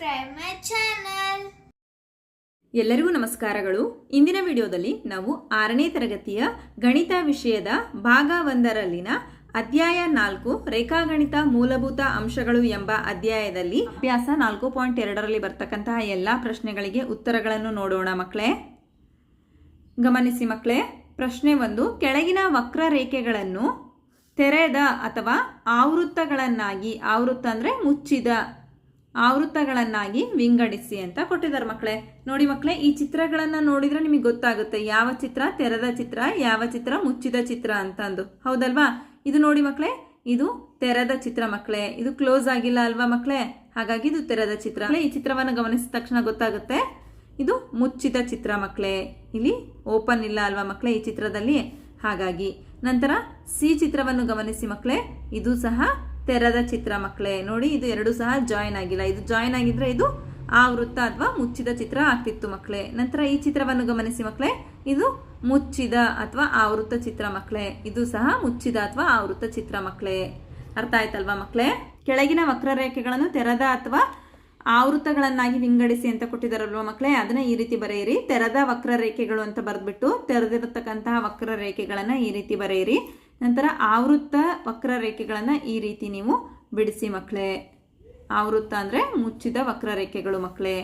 subscribe ಮೈ. ಎಲ್ಲರಿಗೂ ನಮಸ್ಕಾರಗಳು ಇಂದಿನ ವಿಡಿಯೋದಲ್ಲಿ ನಾವು ಆರನೇ ತರಗತಿಯ ಗಣಿತ ವಿಷಯದ ಭಾಗ ಒಂದರಲ್ಲಿನ ಅಧ್ಯಾಯ ನಾಲ್ಕು ರೇಖಾಗಣಿತ ಮೂಲಭೂತ ಅಂಶಗಳು ಎಂಬ ಅಧ್ಯಾಯದಲ್ಲಿ ಅಭ್ಯಾಸ ನಾಲ್ಕು ಪಾಯಿಂಟ್ ಎರಡರಲ್ಲಿ ಬರ್ತಕ್ಕಂತಹ ಎಲ್ಲ ಪ್ರಶ್ನೆಗಳಿಗೆ ಉತ್ತರಗಳನ್ನು ನೋಡೋಣ ಮಕ್ಕಳೇ ಗಮನಿಸಿ ಮಕ್ಕಳೇ, ಪ್ರಶ್ನೆ ಒಂದು, ಕೆಳಗಿನ ವಕ್ರ ರೇಖೆಗಳನ್ನು ತೆರೆದ ಅಥವಾ ಆವೃತ್ತಗಳನ್ನಾಗಿ, ಆವೃತ್ತ ಅಂದರೆ ಮುಚ್ಚಿದ ಆವೃತ್ತಗಳನ್ನಾಗಿ ವಿಂಗಡಿಸಿ ಅಂತ ಕೊಟ್ಟಿದ್ದಾರೆ ಮಕ್ಕಳೇ. ನೋಡಿ ಮಕ್ಕಳೇ, ಈ ಚಿತ್ರಗಳನ್ನು ನೋಡಿದ್ರೆ ನಿಮಗೆ ಗೊತ್ತಾಗುತ್ತೆ, ಯಾವ ಚಿತ್ರ ತೆರೆದ ಚಿತ್ರ, ಯಾವ ಚಿತ್ರ ಮುಚ್ಚಿದ ಚಿತ್ರ ಅಂತಂದು. ಹೌದಲ್ವಾ? ಇದು ನೋಡಿ ಮಕ್ಕಳೇ, ಇದು ತೆರೆದ ಚಿತ್ರ ಮಕ್ಕಳೇ. ಇದು ಕ್ಲೋಸ್ ಆಗಿಲ್ಲ ಅಲ್ವಾ ಮಕ್ಕಳೇ? ಹಾಗಾಗಿ ಇದು ತೆರೆದ ಚಿತ್ರ. ಈ ಚಿತ್ರವನ್ನು ಗಮನಿಸಿದ ತಕ್ಷಣ ಗೊತ್ತಾಗುತ್ತೆ, ಇದು ಮುಚ್ಚಿದ ಚಿತ್ರ ಮಕ್ಕಳೇ. ಇಲ್ಲಿ ಓಪನ್ ಇಲ್ಲ ಅಲ್ವಾ ಮಕ್ಕಳೇ ಈ ಚಿತ್ರದಲ್ಲಿ? ಹಾಗಾಗಿ ನಂತರ ಸಿ ಚಿತ್ರವನ್ನು ಗಮನಿಸಿ ಮಕ್ಕಳೇ, ಇದು ಸಹ ತೆರೆದ ಚಿತ್ರ ಮಕ್ಕಳೇ, ನೋಡಿ ಇದು ಎರಡು ಸಹ ಜಾಯಿನ್ ಆಗಿಲ್ಲ. ಇದು ಜಾಯಿನ್ ಆಗಿದ್ರೆ ಇದು ಆವೃತ್ತ ಅಥವಾ ಮುಚ್ಚಿದ ಚಿತ್ರ ಆಗ್ತಿತ್ತು ಮಕ್ಕಳೇ. ನಂತರ ಈ ಚಿತ್ರವನ್ನು ಗಮನಿಸಿ ಮಕ್ಕಳೇ. ಇದು ಮುಚ್ಚಿದ ಅಥವಾ ಆವೃತ್ತ ಚಿತ್ರ ಮಕ್ಕಳೇ. ಇದು ಸಹ ಮುಚ್ಚಿದ ಅಥವಾ ಆವೃತ್ತ ಚಿತ್ರ ಮಕ್ಕಳೇ. ಅರ್ಥ ಆಯ್ತಲ್ವಾ ಮಕ್ಕಳೇ? ಕೆಳಗಿನ ವಕ್ರರೇಖೆಗಳನ್ನು ತೆರೆದ ಅಥವಾ ಆವೃತ್ತಗಳನ್ನಾಗಿ ವಿಂಗಡಿಸಿ ಅಂತ ಕೊಟ್ಟಿದ್ದಾರಲ್ವ ಮಕ್ಕಳೇ? ಅದನ್ನ ಈ ರೀತಿ ಬರೆಯಿರಿ. ತೆರೆದ ವಕ್ರರೇಖೆಗಳು ಅಂತ ಬರೆದ್ಬಿಟ್ಟು ತೆರೆದಿರತಕ್ಕಂತಹ ವಕ್ರರೇಖೆಗಳನ್ನ ಈ ರೀತಿ ಬರೆಯಿರಿ. ನಂತರ ಆವೃತ್ತ ವಕ್ರರೇಖೆಗಳನ್ನು ಈ ರೀತಿ ನೀವು ಬಿಡಿಸಿ ಮಕ್ಕಳೇ ಆವೃತ್ತ ಅಂದರೆ ಮುಚ್ಚಿದ ವಕ್ರರೇಖೆಗಳು ಮಕ್ಕಳೇ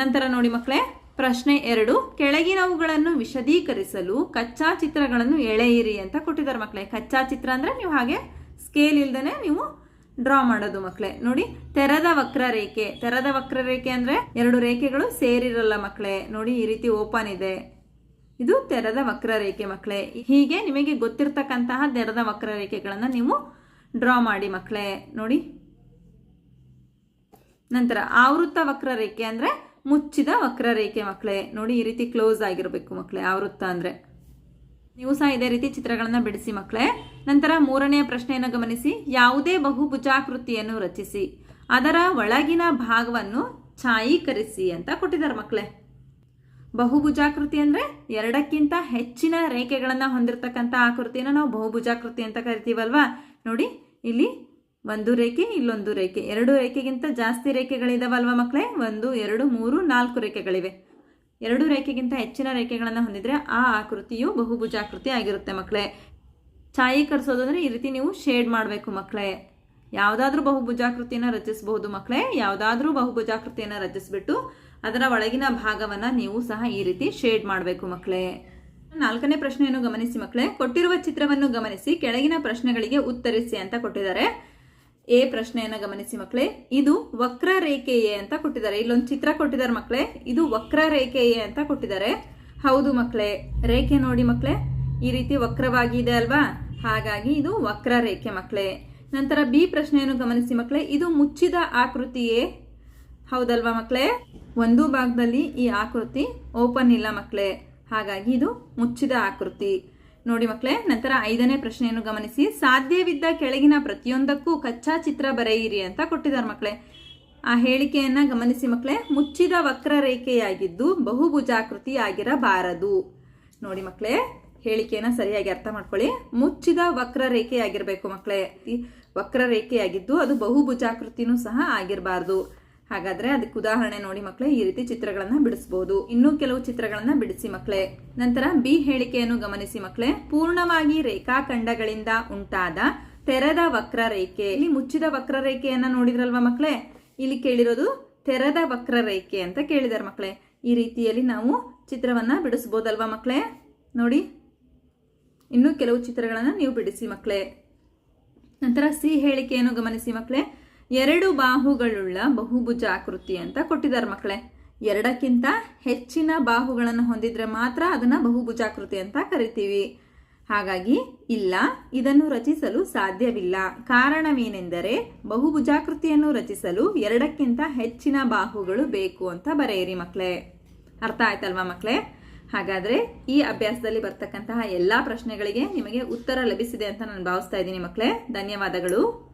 ನಂತರ ನೋಡಿ ಮಕ್ಕಳೇ ಪ್ರಶ್ನೆ ಎರಡು, ಕೆಳಗಿನವುಗಳನ್ನು ವಿಶದೀಕರಿಸಲು ಕಚ್ಚಾ ಚಿತ್ರಗಳನ್ನು ಎಳೆಯಿರಿ ಅಂತ ಕೊಟ್ಟಿದ್ದಾರೆ ಮಕ್ಕಳೇ ಕಚ್ಚಾ ಚಿತ್ರ ಅಂದರೆ ನೀವು ಹಾಗೆ ಸ್ಕೇಲ್ ಇಲ್ದೇನೆ ನೀವು ಡ್ರಾ ಮಾಡೋದು ಮಕ್ಕಳೇ ನೋಡಿ, ತೆರೆದ ವಕ್ರರೇಖೆ. ತೆರೆದ ವಕ್ರರೇಖೆ ಅಂದರೆ ಎರಡು ರೇಖೆಗಳು ಸೇರಿರಲ್ಲ ಮಕ್ಕಳೇ ನೋಡಿ, ಈ ರೀತಿ ಓಪನ್ ಇದೆ. ಇದು ತೆರೆದ ವಕ್ರರೇಖೆ ಮಕ್ಕಳೇ. ಹೀಗೆ ನಿಮಗೆ ಗೊತ್ತಿರ್ತಕ್ಕಂತಹ ತೆರೆದ ವಕ್ರರೇಖೆಗಳನ್ನು ನೀವು ಡ್ರಾ ಮಾಡಿ ಮಕ್ಕಳೇ. ನೋಡಿ. ನಂತರ ಆವೃತ್ತ ವಕ್ರರೇಖೆ ಅಂದರೆ ಮುಚ್ಚಿದ ವಕ್ರರೇಖೆ ಮಕ್ಕಳೇ. ನೋಡಿ ಈ ರೀತಿ ಕ್ಲೋಸ್ ಆಗಿರಬೇಕು ಮಕ್ಕಳೇ, ಆವೃತ್ತ ಅಂದರೆ. ನೀವು ಸಹ ಇದೇ ರೀತಿ ಚಿತ್ರಗಳನ್ನು ಬಿಡಿಸಿ ಮಕ್ಕಳೇ. ನಂತರ ಮೂರನೆಯ ಪ್ರಶ್ನೆಯನ್ನು ಗಮನಿಸಿ. ಯಾವುದೇ ಬಹುಭುಜಾಕೃತಿಯನ್ನು ರಚಿಸಿ. ಅದರ ಒಳಗಿನ ಭಾಗವನ್ನು ಛಾಯೀಕರಿಸಿ ಅಂತ ಕೊಟ್ಟಿದ್ದಾರೆ ಮಕ್ಕಳೇ. ಬಹುಭುಜಾಕೃತಿ ಅಂದ್ರೆ ಎರಡಕ್ಕಿಂತ ಹೆಚ್ಚಿನ ರೇಖೆಗಳನ್ನು ಹೊಂದಿರತಕ್ಕಂಥ ಆಕೃತಿಯನ್ನು ನಾವು ಬಹುಭುಜಾಕೃತಿ ಅಂತ ಕರಿತೀವಲ್ವಾ? ನೋಡಿ, ಇಲ್ಲಿ ಒಂದು ರೇಖೆ, ಇಲ್ಲೊಂದು ರೇಖೆ. ಎರಡು ರೇಖೆಗಿಂತ ಜಾಸ್ತಿ ರೇಖೆಗಳಿದಾವಲ್ವ ಮಕ್ಕಳೇ ಒಂದು, ಎರಡು, ಮೂರು, ನಾಲ್ಕು ರೇಖೆಗಳಿವೆ. ಎರಡು ರೇಖೆಗಿಂತ ಹೆಚ್ಚಿನ ರೇಖೆಗಳನ್ನು ಹೊಂದಿದ್ರೆ ಆ ಆಕೃತಿಯು ಬಹುಭುಜಾಕೃತಿ ಆಗಿರುತ್ತೆ ಮಕ್ಕಳೇ ಛಾಯೀಕರಿಸೋದು ಅಂದ್ರೆ ಈ ರೀತಿ ನೀವು ಶೇಡ್ ಮಾಡಬೇಕು ಮಕ್ಕಳೇ ಯಾವುದಾದ್ರೂ ಬಹುಭುಜಾಕೃತಿಯನ್ನು ರಚಿಸಬಹುದು ಮಕ್ಕಳೇ ಯಾವುದಾದ್ರೂ ಬಹುಭುಜಾಕೃತಿಯನ್ನು ರಚಿಸ್ಬಿಟ್ಟು ಅದರ ಒಳಗಿನ ಭಾಗವನ್ನ ನೀವು ಸಹ ಈ ರೀತಿ ಶೇಡ್ ಮಾಡಬೇಕು ಮಕ್ಕಳೇ. ನಾಲ್ಕನೇ ಪ್ರಶ್ನೆಯನ್ನು ಗಮನಿಸಿ ಮಕ್ಕಳೇ. ಕೊಟ್ಟಿರುವ ಚಿತ್ರವನ್ನು ಗಮನಿಸಿ, ಕೆಳಗಿನ ಪ್ರಶ್ನೆಗಳಿಗೆ ಉತ್ತರಿಸಿ ಅಂತ ಕೊಟ್ಟಿದ್ದಾರೆ. ಎ ಪ್ರಶ್ನೆಯನ್ನು ಗಮನಿಸಿ ಮಕ್ಕಳೇ. ಇದು ವಕ್ರ ರೇಖೆಯೇ ಅಂತ ಕೊಟ್ಟಿದ್ದಾರೆ. ಇಲ್ಲೊಂದು ಚಿತ್ರ ಕೊಟ್ಟಿದ್ದಾರೆ ಮಕ್ಕಳೇ. ಇದು ವಕ್ರ ರೇಖೆಯೇ ಅಂತ ಕೊಟ್ಟಿದ್ದಾರೆ. ಹೌದು ಮಕ್ಕಳೇ. ರೇಖೆ ನೋಡಿ ಮಕ್ಕಳೇ. ಈ ರೀತಿ ವಕ್ರವಾಗಿದೆ ಅಲ್ವಾ? ಹಾಗಾಗಿ ಇದು ವಕ್ರ ರೇಖೆ ಮಕ್ಕಳೇ. ನಂತರ ಬಿ ಪ್ರಶ್ನೆಯನ್ನು ಗಮನಿಸಿ ಮಕ್ಕಳೇ. ಇದು ಮುಚ್ಚಿದ ಆಕೃತಿಯೇ ಹೌದಲ್ವಾ ಮಕ್ಕಳೇ? ಒಂದು ಭಾಗದಲ್ಲಿ ಈ ಆಕೃತಿ ಓಪನ್ ಇಲ್ಲ ಮಕ್ಕಳೇ. ಹಾಗಾಗಿ ಇದು ಮುಚ್ಚಿದ ಆಕೃತಿ. ನೋಡಿ ಮಕ್ಕಳೇ, ನಂತರ ಐದನೇ ಪ್ರಶ್ನೆಯನ್ನು ಗಮನಿಸಿ. ಸಾಧ್ಯವಿದ್ದ ಕೆಳಗಿನ ಪ್ರತಿಯೊಂದಕ್ಕೂ ಕಚ್ಚಾ ಚಿತ್ರ ಬರೆಯಿರಿ ಅಂತ ಕೊಟ್ಟಿದ್ದಾರೆ ಮಕ್ಕಳೇ. ಆ ಹೇಳಿಕೆಯನ್ನ ಗಮನಿಸಿ ಮಕ್ಕಳೇ, ಮುಚ್ಚಿದ ವಕ್ರರೇಖೆಯಾಗಿದ್ದು ಬಹುಭುಜಾಕೃತಿ ಆಗಿರಬಾರದು. ನೋಡಿ ಮಕ್ಕಳೇ, ಹೇಳಿಕೆಯನ್ನ ಸರಿಯಾಗಿ ಅರ್ಥ ಮಾಡ್ಕೊಳ್ಳಿ. ಮುಚ್ಚಿದ ವಕ್ರರೇಖೆಯಾಗಿರಬೇಕು ಮಕ್ಕಳೇ. ಈ ವಕ್ರರೇಖೆಯಾಗಿದ್ದು ಅದು ಬಹುಭುಜಾಕೃತಿನೂ ಸಹ ಆಗಿರಬಾರ್ದು. ಹಾಗಾದ್ರೆ ಅದಕ್ಕೆ ಉದಾಹರಣೆ ನೋಡಿ ಮಕ್ಕಳೇ ಈ ರೀತಿ ಚಿತ್ರಗಳನ್ನ ಬಿಡಿಸಬಹುದು ಇನ್ನೂ ಕೆಲವು ಚಿತ್ರಗಳನ್ನ ಬಿಡಿಸಿ ಮಕ್ಕಳೇ ನಂತರ ಬಿ ಹೇಳಿಕೆಯನ್ನು ಗಮನಿಸಿ ಮಕ್ಕಳೇ ಪೂರ್ಣವಾಗಿ ರೇಖಾಖಂಡಗಳಿಂದ ಉಂಟಾದ ತೆರೆದ ವಕ್ರರೇಖೆ. ಇಲ್ಲಿ ಮುಚ್ಚಿದ ವಕ್ರರೇಖೆಯನ್ನ ನೋಡಿದ್ರಲ್ವಾ ಮಕ್ಕಳೇ ಇಲ್ಲಿ ಕೇಳಿರೋದು ತೆರೆದ ವಕ್ರರೇಖೆ ಅಂತ ಕೇಳಿದಾರೆ ಮಕ್ಕಳೇ ಈ ರೀತಿಯಲ್ಲಿ ನಾವು ಚಿತ್ರವನ್ನ ಬಿಡಿಸ್ಬೋದಲ್ವಾ ಮಕ್ಕಳೇ ನೋಡಿ. ಇನ್ನು ಕೆಲವು ಚಿತ್ರಗಳನ್ನ ನೀವು ಬಿಡಿಸಿ ಮಕ್ಕಳೇ ನಂತರ ಸಿ ಹೇಳಿಕೆಯನ್ನು ಗಮನಿಸಿ ಮಕ್ಕಳೇ ಎರಡು ಬಾಹುಗಳುಳ್ಳ ಬಹುಭುಜಾಕೃತಿ ಅಂತ ಕೊಟ್ಟಿದ್ದಾರೆ ಮಕ್ಕಳೇ. ಎರಡಕ್ಕಿಂತ ಹೆಚ್ಚಿನ ಬಾಹುಗಳನ್ನು ಹೊಂದಿದ್ರೆ ಮಾತ್ರ ಅದನ್ನ ಬಹುಭುಜಾಕೃತಿ ಅಂತ ಕರಿತೀವಿ. ಹಾಗಾಗಿ ಇಲ್ಲ, ಇದನ್ನು ರಚಿಸಲು ಸಾಧ್ಯವಿಲ್ಲ. ಕಾರಣವೇನೆಂದರೆ ಬಹುಭುಜಾಕೃತಿಯನ್ನು ರಚಿಸಲು ಎರಡಕ್ಕಿಂತ ಹೆಚ್ಚಿನ ಬಾಹುಗಳು ಬೇಕು ಅಂತ ಬರೆಯಿರಿ ಮಕ್ಕಳೇ. ಅರ್ಥ ಆಯ್ತಲ್ವಾ ಮಕ್ಕಳೇ? ಹಾಗಾದ್ರೆ ಈ ಅಭ್ಯಾಸದಲ್ಲಿ ಬರ್ತಕ್ಕಂತಹ ಎಲ್ಲಾ ಪ್ರಶ್ನೆಗಳಿಗೆ ನಿಮಗೆ ಉತ್ತರ ಲಭಿಸಿದೆ ಅಂತ ನಾನು ಭಾವಿಸ್ತಾ ಇದ್ದೀನಿ ಮಕ್ಕಳೇ. ಧನ್ಯವಾದಗಳು.